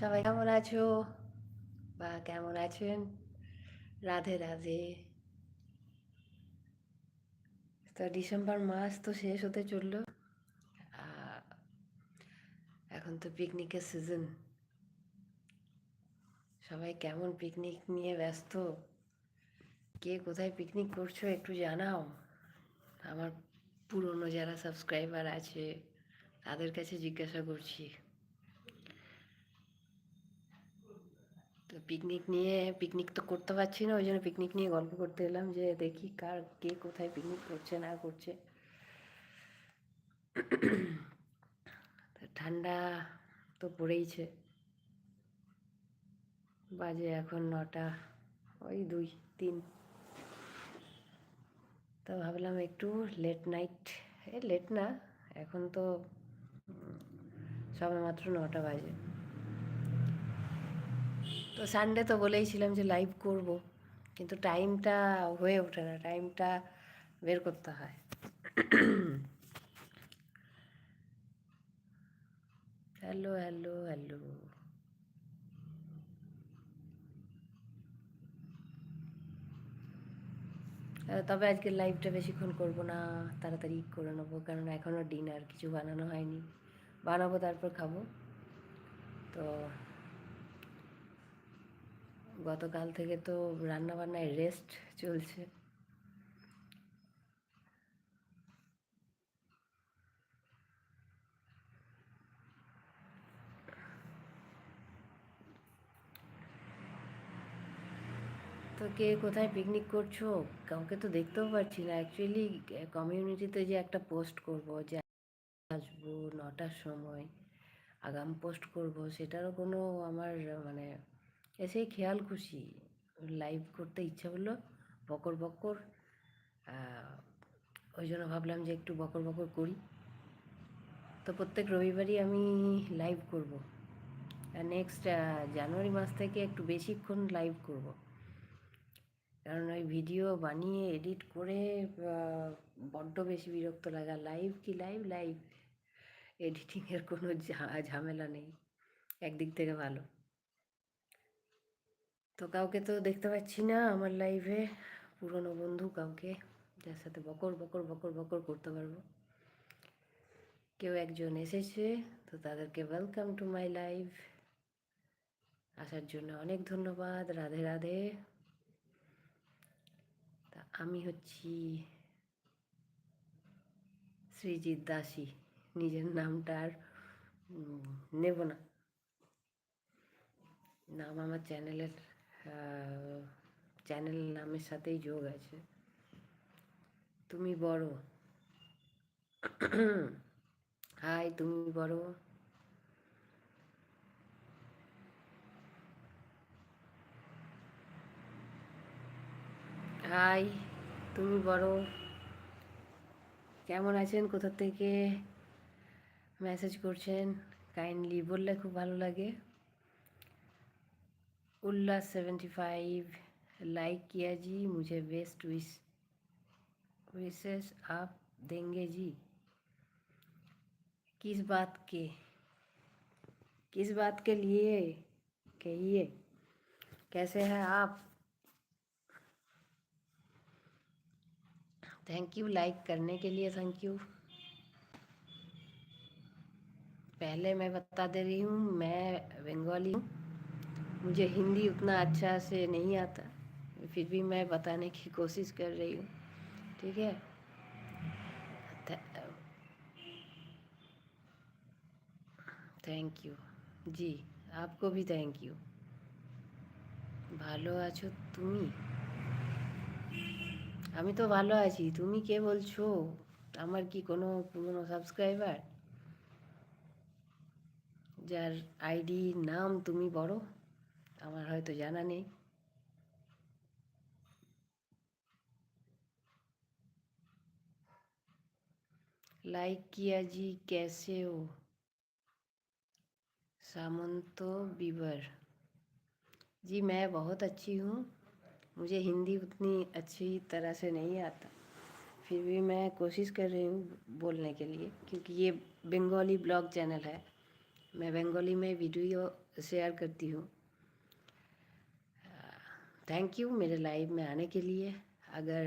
সবাই কেমন আছো? বা কেমন আছেন? রাধে রাধে। তো ডিসেম্বর মাস তো শেষ হতে চলল। এখন তো পিকনিকের সিজন সবাই কেমন পিকনিক নিয়ে ব্যস্ত? কে কোথায় পিকনিক করছ একটু জানাও। আমার পুরনো যারা সাবস্ক্রাইবার আছে, তাদের কাছে জিজ্ঞাসা করছি। তো পিকনিক নিয়ে পিকনিক তো করতে পারছি না ওই জন্য পিকনিক নিয়ে গল্প করতে এলাম যে দেখি কার কে কোথায় পিকনিক করছে, না করছে। ঠান্ডা তো পড়েইছে। বাজে এখন নটা, ওই দুই, তিন। তো ভাবলাম একটু লেট নাইট এ লেট না, এখন তো সবে মাত্র নটা বাজে। তো সানডে তো বলেইছিলাম যে লাইভ করব, কিন্তু টাইমটা হয়ে ওঠে না টাইমটা বের করতে হয়। হ্যালো হ্যালো হ্যালো তবে আজকে লাইভটা বেশিক্ষণ করব না, তাড়াতাড়ি করে নেব, কারণ এখনও ডিনার কিছু বানানো হয়নি। বানাবো, তারপর খাব। তো গতকাল থেকে তো রান্না বান্নায় রেস্ট চলছে। তো কে কোথায় পিকনিক করছ? কাউকে তো দেখতেও পাচ্ছি না। অ্যাকচুয়ালি কমিউনিটিতে যে একটা পোস্ট করব যে আসব নটার সময়, আগাম পোস্ট করব, সেটারও কোনো আমার মানে এসেই খেয়াল খুশি। লাইভ করতে ইচ্ছা হলো বকর বকর ওই জন্য ভাবলাম যে একটু বকর বকর করি। তো প্রত্যেক রবিবারই আমি লাইভ করব। আর নেক্সট জানুয়ারি মাস থেকে একটু বেশিক্ষণ লাইভ করব। কারণ ওই ভিডিও বানিয়ে এডিট করে বড্ড বেশি বিরক্ত লাগা। লাইভ কি লাইভ লাইভ এডিটিংয়ের কোনো ঝামেলা নেই। একদিক থেকে ভালো। তো কাউকে তো দেখতে পাচ্ছি না আমার লাইভে পুরনো বন্ধু কাউকে যার সাথে বকর বকর বকর বকর করতে পারব। কেউ একজন এসেছে তো তাদেরকে ওয়েলকাম টু মাই লাইভ আসার জন্য অনেক ধন্যবাদ, রাধে রাধে। তা আমি হচ্ছি শ্রীজিৎ দাসী, নিজের নামটা আর নেব না। নাম আমার চ্যানেলের চ্যানেল নামের সাথেই যোগ আছে। তুমি বড়। হাই তুমি বড়। হাই তুমি বড়। কেমন আছেন? কোথা থেকে মেসেজ করছেন? কাইন্ডলি বললে খুব ভালো লাগে। उल्लास सेवेंटी फाइव, लाइक किया जी, मुझे बेस्ट विश, विशेष आप देंगे जी। किस बात के, किस बात के लिए कहिए? कैसे हैं आप? थैंक यू लाइक करने के लिए थैंक यू पहले मैं बता दे रही हूँ, मैं बंगाली हूँ। मुझे हिंदी उतना अच्छा से नहीं आता फिर भी मैं बताने की कोशिश कर रही हूँ ठीक है থ্যাংক ইউ জি आपको भी থ্যাংক ইউ ভালো আছো তুমি আমি তো ভালো আছি তুমি কে বলছো আমার কি কোনো পুরনো সাবস্ক্রাইবার যার আইডি নাম তুমি বড় আমার হয়তো জানা নেই लाइक किया जी कैसे हो सामंत बीबर जी मैं बहुत अच्छी हूँ मुझे हिंदी उतनी अच्छी तरह से नहीं आता फिर भी मैं कोशिश कर रही हूँ बोलने के लिए क्योंकि ये बंगाली ब्लॉग चैनल है मैं बंगाली में वीडियो शेयर करती हूँ थैंक यू मेरे लाइव में आने के लिए अगर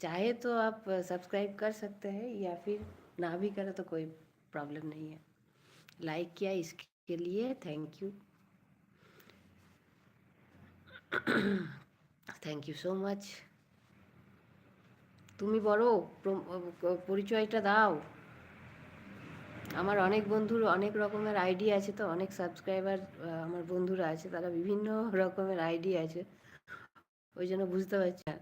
चाहे तो आप सब्सक्राइब कर सकते हैं या फिर ना भी करें तो कोई प्रॉब्लम नहीं है लाइक किया इसके लिए thank you thank you so much তুমি বড় পরিচয়টা দাও আমার অনেক বন্ধুর অনেক রকমের আইডি আছে তো অনেক সাবস্ক্রাইবার আমার বন্ধুরা আছে তারা বিভিন্ন রকমের আইডি আছে ওই জন্য বুঝতে পারছি না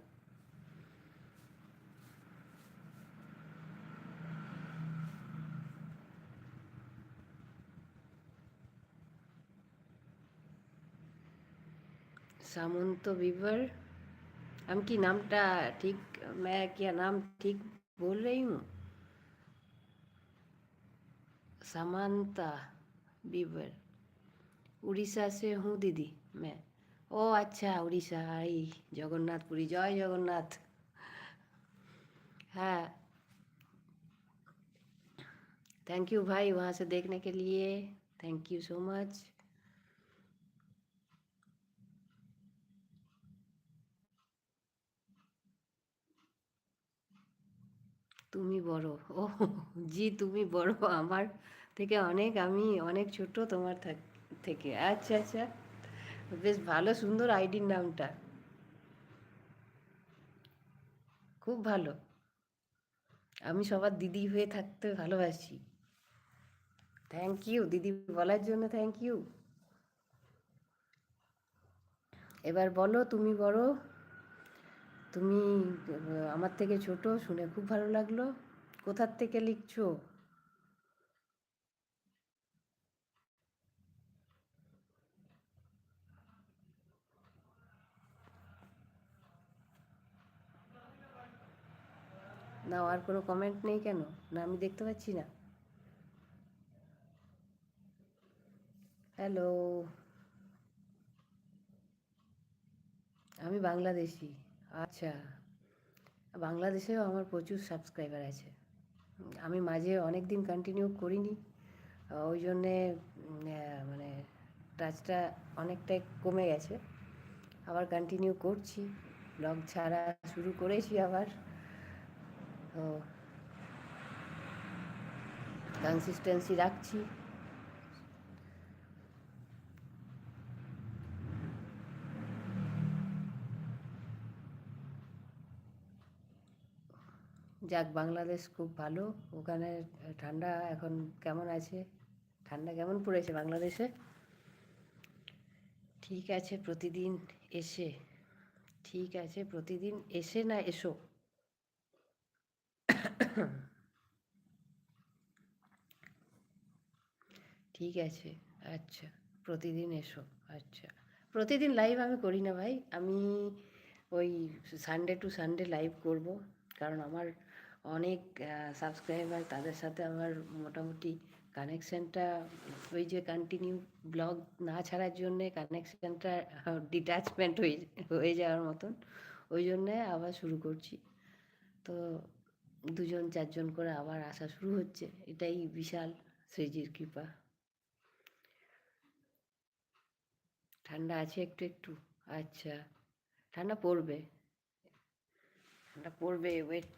सामंत बीबर हम की नामटा ठीक मैं क्या नाम ठीक बोल रही हूँ सामंता बीबर उड़ीसा से हूँ दीदी मैं ओ अच्छा उड़ीसा आई जगन्नाथपुरी जय जगन्नाथ हाँ थैंक यू भाई वहाँ से देखने के लिए थैंक यू सो मच তুমি বড় ও জি তুমি বড় আমার থেকে অনেক আমি অনেক ছোট তোমার থেকে আচ্ছা আচ্ছা বেশ ভালো, সুন্দর আইডির নামটা। খুব ভালো। আমি সবার দিদি হয়ে থাকতে ভালোবাসি। থ্যাংক ইউ দিদি বলার জন্য থ্যাংক ইউ এবার বলো, তুমি বড়, তুমি আমার থেকে ছোট, শুনে খুব ভালো লাগল। কোথার থেকে লিখছো? না, আর কোনো কমেন্ট নেই কেন? না, আমি দেখতে পাচ্ছি না। হ্যালো আমি বাংলাদেশি। আচ্ছা। বাংলাদেশেও আমার প্রচুর সাবস্ক্রাইবার আছে। আমি মাঝে অনেক দিন কন্টিনিউ করিনি। ওই জন্যে মানে টাচটা অনেকটাই কমে গেছে। আবার কন্টিনিউ করছি। ব্লগ ছাড়া শুরু করেছি আবার। কনসিস্টেন্সি রাখছি। যাক, বাংলাদেশ খুব ভালো। ওখানে ঠান্ডা এখন কেমন আছে? ঠান্ডা কেমন পড়েছে বাংলাদেশে? ঠিক আছে, প্রতিদিন এসে। ঠিক আছে, প্রতিদিন এসে না এসো। ঠিক আছে আচ্ছা প্রতিদিন এসো আচ্ছা। প্রতিদিন লাইভ আমি করি না ভাই, আমি ওই সানডে টু সানডে লাইভ করব, কারণ আমার অনেক সাবস্ক্রাইবার তাদের সাথে আমার মোটামুটি কানেকশানটা ওই যে কন্টিনিউ ব্লগ না ছাড়ার জন্যে কানেকশানটা ডিট্যাচমেন্ট হয়ে হয়ে যাওয়ার মতন। ওই জন্যে আবার শুরু করছি। তো দুজন, চারজন করে আবার আসা শুরু হচ্ছে। এটাই বিশাল শ্রীজির কৃপা। ঠান্ডা আছে একটু একটু। আচ্ছা। ঠান্ডা পড়বে। ঠান্ডা পড়বে ওয়েট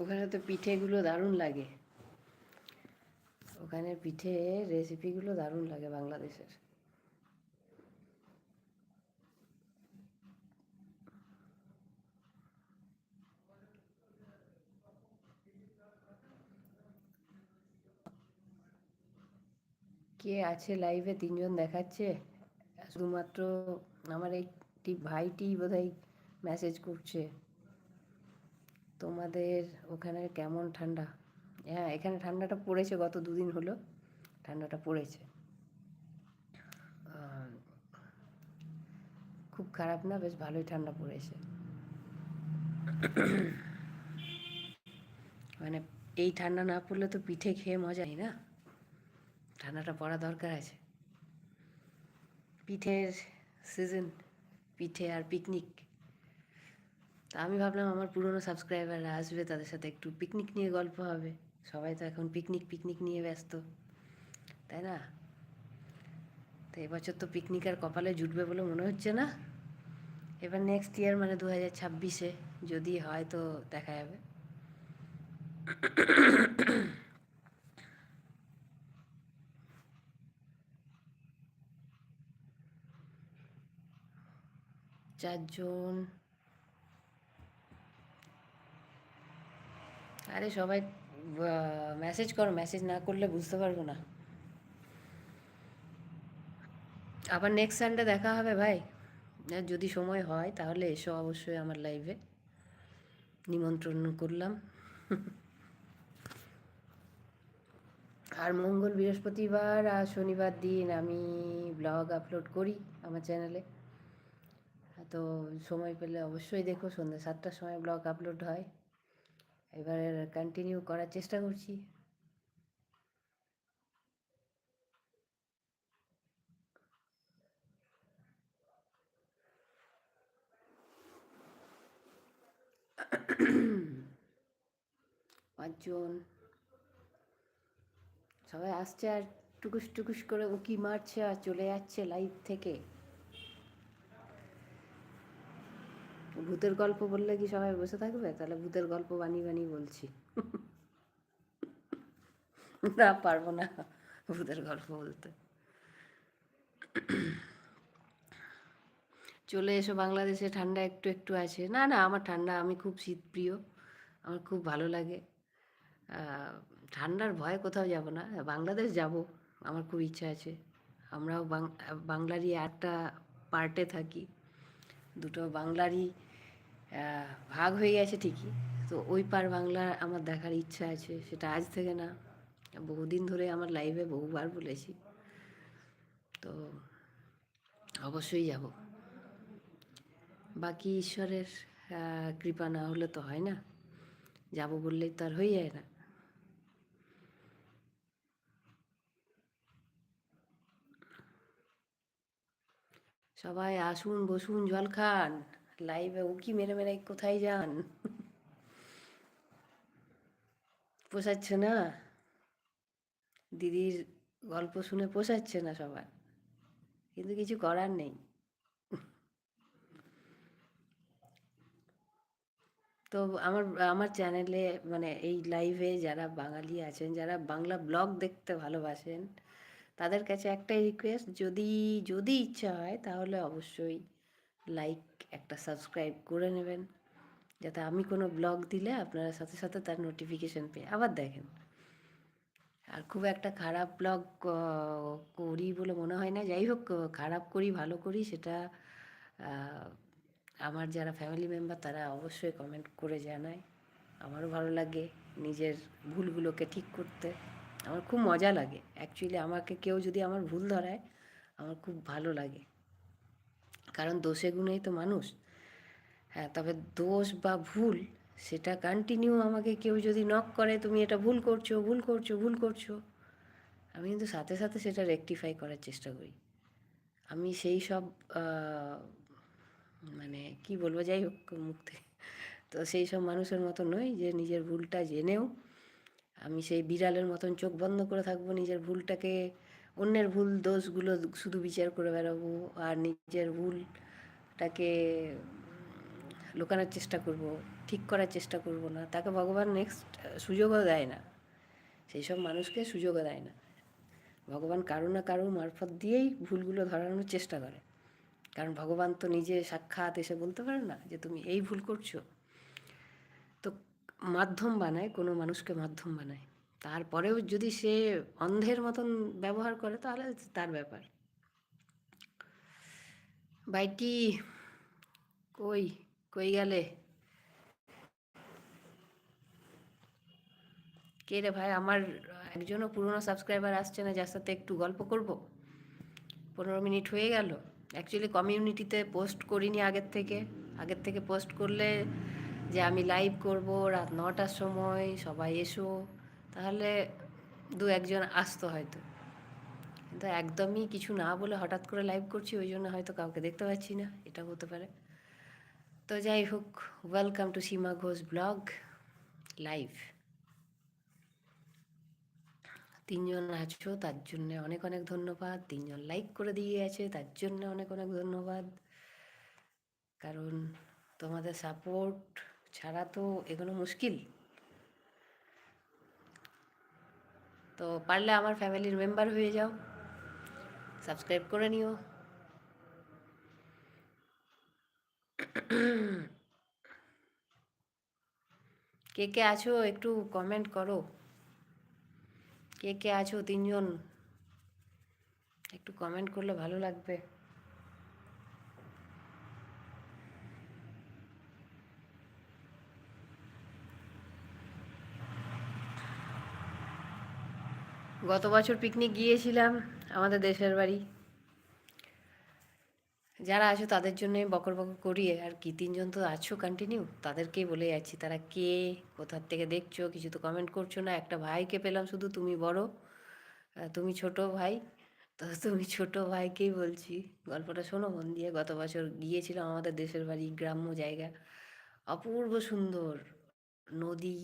ওখানে তো পিঠেগুলো দারুণ লাগে। ওখানে পিঠে রেসিপিগুলো দারুণ লাগে বাংলাদেশের। কে আছে লাইভে তিনজন দেখাচ্ছে। শুধুমাত্র আমার একটি ভাইটি বোধহয় মেসেজ করছে। তোমাদের ওখানে কেমন ঠান্ডা? হ্যাঁ এখানে ঠান্ডাটা পড়েছে, গত দুদিন হলো ঠান্ডাটা পড়েছে। খুব খারাপ না? বেশ ভালোই ঠান্ডা পড়েছে। মানে এই ঠান্ডা না পড়লে তো পিঠে খেয়ে মজা নেই না? ঠান্ডাটা পড়া দরকার আছে। পিঠের সিজন পিঠে আর পিকনিক তা আমি ভাবলাম আমার পুরনো সাবস্ক্রাইবাররা আসবে, তাদের সাথে একটু পিকনিক নিয়ে গল্প হবে। সবাই তো এখন পিকনিক পিকনিক নিয়ে ব্যস্ত। তাই না? তো এবছর তো পিকনিক আর কপালে জুটবে বলে মনে হচ্ছে না। এবার নেক্সট ইয়ার মানে দু হাজার ছাব্বিশে যদি হয় তো দেখা যাবে। চারজন। আরে সবাই মেসেজ করো মেসেজ না করলে বুঝতে পারব না। আবার নেক্সট সানডে দেখা হবে ভাই। যদি সময় হয়, তাহলে এসো অবশ্যই আমার লাইভে নিমন্ত্রণ করলাম। আর মঙ্গল বৃহস্পতিবার আর শনিবার দিন আমি ব্লগ আপলোড করি আমার চ্যানেলে তো সময় পেলে অবশ্যই দেখো, সন্ধ্যা সাতটার সময় ব্লগ আপলোড হয়। এবার কন্টিনিউ করার চেষ্টা করছি। পাঁচজন। সবাই আসছে আর টুকুস টুকুস করে উকি মারছে আর চলে যাচ্ছে লাইভ থেকে। ভূতের গল্প বললে কি সবাই বসে থাকবে? তাহলে ভূতের গল্প বানিয়ে বানিয়ে বলছি। না, পারব না ভূতের গল্প বলতে। চলে এসো বাংলাদেশে, ঠান্ডা একটু একটু আছে। না না, আমার ঠান্ডা, আমি খুব শীতপ্রিয়, আমার খুব ভালো লাগে। ঠান্ডার ভয়ে কোথাও যাব না, বাংলাদেশ যাব, আমার খুব ইচ্ছা আছে। আমরাও বাংলারই একটা পার্টে থাকি। দুটো বাংলারই ভাগ হয়ে গেছে ঠিকই। তো ওই পার বাংলা আমার দেখার ইচ্ছা আছে, সেটা আজ থেকে না, বহুদিন ধরে আমার লাইভে বহুবার বলেছি। তো অবশ্যই যাব। বাকি ঈশ্বরের কৃপা না হলে তো হয় না। যাব বললেই তো আর হয়ে যায় না। সবাই আসুন, বসুন, জল খান। লাইভে উকি মেরে মেরে কোথায় যান? পোষাচ্ছে না? দিদির গল্প শুনে পোষাচ্ছে না সবার। কিন্তু কিছু করার নেই। তো আমার আমার চ্যানেলে মানে এই লাইভে যারা বাঙালি আছেন, যারা বাংলা ব্লগ দেখতে ভালোবাসেন, তাদের কাছে একটাই রিকোয়েস্ট যদি যদি ইচ্ছা হয়, তাহলে অবশ্যই লাইক একটা সাবস্ক্রাইব করে নেবেন। যাতে আমি কোনো ব্লগ দিলে আপনারা সাথে সাথে তার নোটিফিকেশান পেয়ে আবার দেখেন। আর খুব একটা খারাপ ব্লগ করি বলে মনে হয় না। যাই হোক, খারাপ করি, ভালো করি সেটা আমার যারা ফ্যামিলি মেম্বার তারা অবশ্যই কমেন্ট করে জানায়। আমারও ভালো লাগে নিজের ভুলগুলোকে ঠিক করতে। আমার খুব মজা লাগে। অ্যাকচুয়ালি আমাকে কেউ যদি আমার ভুল ধরায়, আমার খুব ভালো লাগে। কারণ দোষে গুণেই তো মানুষ। হ্যাঁ তবে দোষ বা ভুল, সেটা কন্টিনিউ আমাকে কেউ যদি নক করে, তুমি এটা ভুল করছ ভুল করছ ভুল করছ। আমি কিন্তু সাথে সাথে সেটা রেকটিফাই করার চেষ্টা করি। আমি সেই সব মানে কি বলব, যাই হোক মুখ থেকে। তো সেই সব মানুষের মতো নই যে নিজের ভুলটা জেনেও, আমি সেই বিড়ালের মতন চোখ বন্ধ করে থাকব, নিজের ভুলটাকে অন্যের ভুল, দোষগুলো শুধু বিচার করে বেড়াবো আর নিজের ভুলটাকে লুকানোর চেষ্টা করব, ঠিক করার চেষ্টা করব না। তাকে ভগবান নেক্সট সুযোগও দেয় না। সেই সব মানুষকে সুযোগও দেয় না। ভগবান কারও না কারও মারফত দিয়েই ভুলগুলো ধরানোর চেষ্টা করে। কারণ ভগবান তো নিজে সাক্ষাৎ এসে বলতে পারে না যে তুমি এই ভুল করছ। তো মাধ্যম বানায়, কোনো মানুষকে মাধ্যম বানায়। তারপরেও যদি সে অন্ধের মতন ব্যবহার করে, তাহলে তার ব্যাপার। বাইটি কই? কই গেলে? কে রে ভাই, আমার একজনও পুরনো সাবস্ক্রাইবার আসছে না, যার সাথে একটু গল্প করব? পনেরো মিনিট হয়ে গেল। অ্যাকচুয়ালি কমিউনিটিতে পোস্ট করিনি আগের থেকে। আগের থেকে পোস্ট করলে যে আমি লাইভ করব, রাত নটার সময়, সবাই এসো। তাহলে দু একজন আসতো হয়তো। কিন্তু একদমই কিছু না বলে হঠাৎ করে লাইভ করছি, ওই জন্য হয়তো কাউকে দেখতে পাচ্ছি না, এটা হতে পারে। তো যাই হোক welcome to Seema Ghosh blog live তিনজন আছো, তার জন্য অনেক অনেক ধন্যবাদ। তিনজন লাইক করে দিয়ে আছে, তার জন্য অনেক অনেক ধন্যবাদ। কারণ তোমাদের সাপোর্ট ছাড়া তো এগুলো মুশকিল। তো পারলে আমার ফ্যামিলির মেম্বার হয়ে যাও। সাবস্ক্রাইব করে নিও। কে কে আছো একটু কমেন্ট করো। কে কে আছো তিনজন? একটু কমেন্ট করলে ভালো লাগবে। গত বছর পিকনিক গিয়েছিলাম আমাদের দেশের বাড়ি। যারা আছো তাদের জন্য বকর বকর করি আর কি তিনজন তো আছো কন্টিনিউ তাদেরকেই বলে যাচ্ছি, তারা কে, কোথার থেকে দেখছ, কিছু তো কমেন্ট করছ না, একটা ভাইকে পেলাম শুধু, তুমি বড় তুমি ছোট ভাই, তো তুমি ছোট ভাইকেই বলছি, গল্পটা শোনো, মন দিয়ে। গত বছর গিয়েছিলাম আমাদের দেশের বাড়ি, গ্রাম্য জায়গা, অপূর্ব সুন্দর নদী,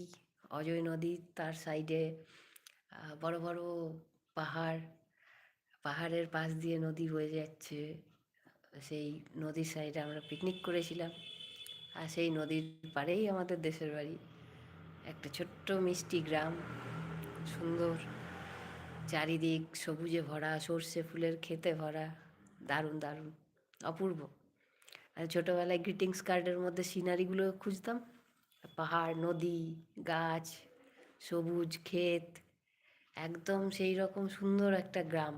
অজয় নদী, তার সাইডে বড় বড় পাহাড়, পাহাড়ের পাশ দিয়ে নদী বয়ে যাচ্ছে। সেই নদীর সাইডে আমরা পিকনিক করেছিলাম। আর সেই নদীর পাড়েই আমাদের দেশের বাড়ি। একটা ছোট্ট মিষ্টি গ্রাম, সুন্দর, চারিদিক সবুজে ভরা, সর্ষে ফুলের খেতে ভরা, দারুণ দারুণ, অপূর্ব। আর ছোটোবেলায় গ্রিটিংস কার্ডের মধ্যে সিনারিগুলো খুঁজতাম। পাহাড়, নদী, গাছ, সবুজ, ক্ষেত একদম সেই রকম সুন্দর একটা গ্রাম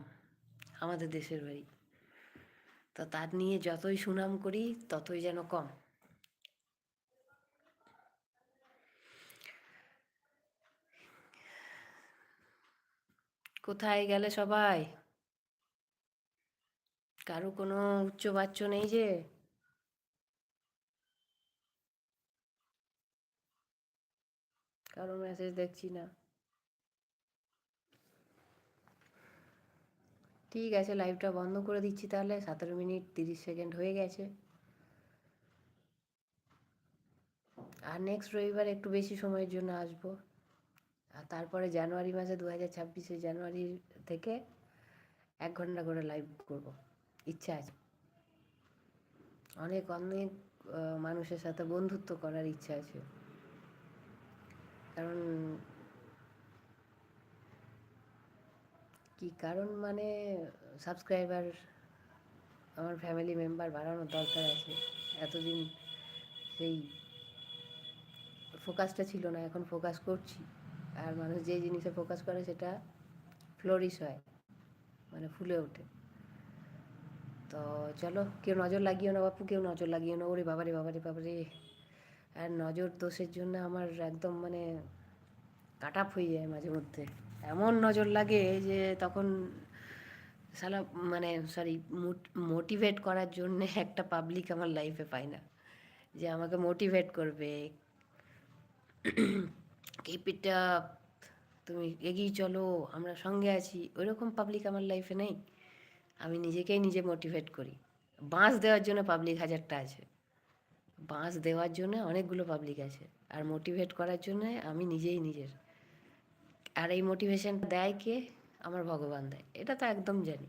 আমাদের দেশের বাড়ি। তো তার নিয়ে যতই সুনাম করি, ততই যেন কম। কোথায় গেলে সবাই? কারও কোনো উচ্চ বাচ্চ নেই যে? কারও মেসেজ দেখছি না। ঠিক আছে লাইভটা বন্ধ করে দিচ্ছি তাহলে। সতেরো মিনিট তিরিশ সেকেন্ড হয়ে গেছে। আর নেক্সট রবিবার একটু বেশি সময়ের জন্য আসব। আর তারপরে জানুয়ারি মাসে দু হাজার ছাব্বিশে জানুয়ারি থেকে এক ঘণ্টা করে লাইভ করব। ইচ্ছা আছে। অনেক অনেক মানুষের সাথে বন্ধুত্ব করার ইচ্ছা আছে। কারণ কি কারণ মানে সাবস্ক্রাইবার আমার ফ্যামিলি মেম্বার বাড়ানোর দরকার আছে। এতদিন সেই ফোকাসটা ছিল না, এখন ফোকাস করছি। আর মানুষ যে জিনিসে ফোকাস করে সেটা ফ্লোরিশ হয় মানে ফুলে ওঠে। তো চলো, কেউ নজর লাগিও না বাপু, কেউ নজর লাগিও না। ওরে বাবারে বাবারে বাবারে। আর নজর দোষের জন্য আমার একদম মানে কাট আপ হয়ে যায় মাঝে মধ্যে। এমন নজর লাগে যে তখন সালা মানে সরি মোটিভেট করার জন্য একটা পাবলিক আমার লাইফে পাই না। যে আমাকে মোটিভেট করবে। কিপ ইট তুমি এগিয়ে চলো, আমরা সঙ্গে আছি। ওইরকম পাবলিক আমার লাইফে নেই। আমি নিজেকেই নিজে মোটিভেট করি। বাঁশ দেওয়ার জন্য পাবলিক হাজারটা আছে। বাঁশ দেওয়ার জন্য অনেকগুলো পাবলিক আছে। আর মোটিভেট করার জন্য আমি নিজেই নিজের। আর এই মোটিভেশনটা দেয় কে? আমার ভগবান দেয়। এটা তো একদম জানি।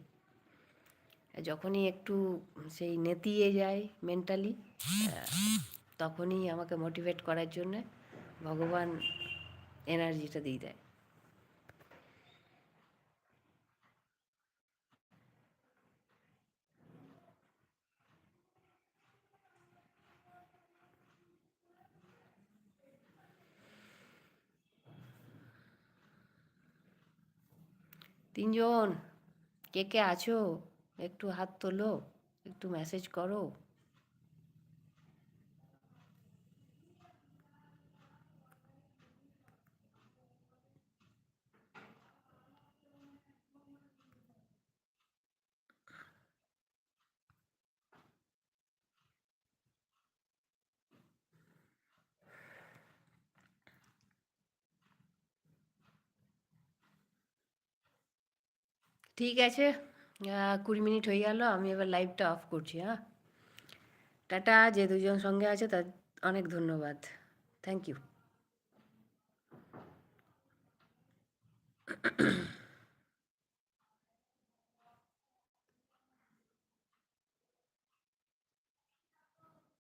যখনই একটু সেই নেতিয়ে যায় মেন্টালি তখনই আমাকে মোটিভেট করার জন্যে ভগবান এনার্জিটা দিয়ে দেয়। তিনজন কে কে আছো? একটু হাত তোলো একটু মেসেজ করো। ঠিক আছে। কুড়ি মিনিট হয়ে গেল, আমি এবার লাইভটা অফ করছি হ্যাঁ। টাটা, যে দুজন সঙ্গে আছে তার অনেক ধন্যবাদ। Thank you